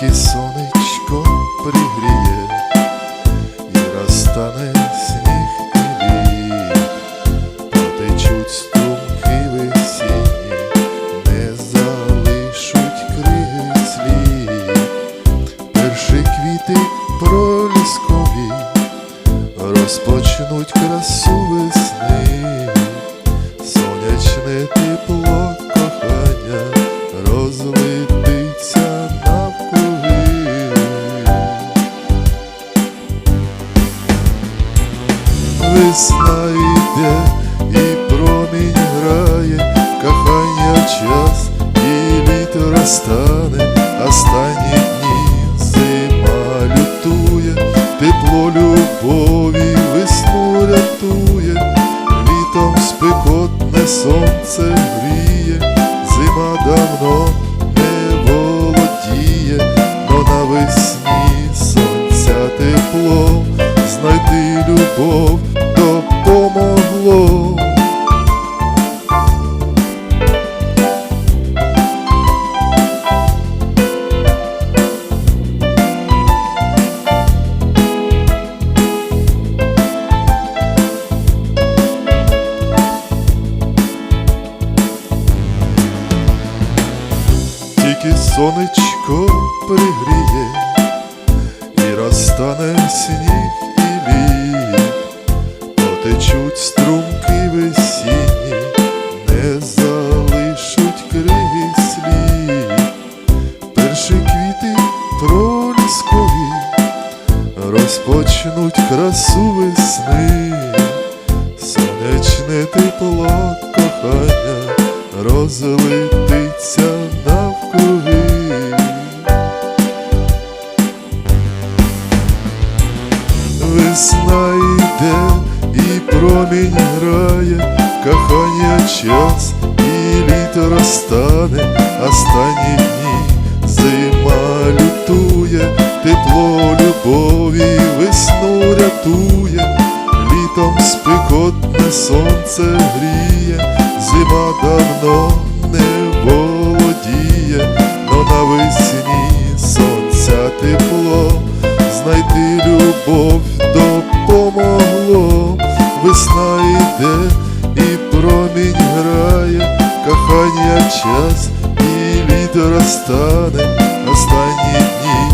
тільки сонечко пригріє, і розтане сніг і лід, потечуть струмки весінні, не залишуть криги слід, перші квіти проліскові розпочнуть красу весни, сонячне Весна і промінь грає, кохання час і літо розтане, останні дні зима лютує, тепло любові весну рятує, літом спекотне сонце гріє, зима давно не володіє, но навесні сонця тепло, знайти любов допомогло. Тільки сонечко пригріє, і розтане сніг і лід, потечуть струмки весінні, не залишуть слід, перші квіти проліскові розпочнуть красу весни, сонячне тепло кохання розлетиться навкруги. Весна йде і промінь грає, кохання час і літо розтане, останні дні зима лютує, тепло любові весну рятує, літом спекотне сонце гріє, зима давно не володіє, но навесні сонця тепло, знайти любов допомогло, весна йде і промінь грає, кохання час і літо розтане, останні дні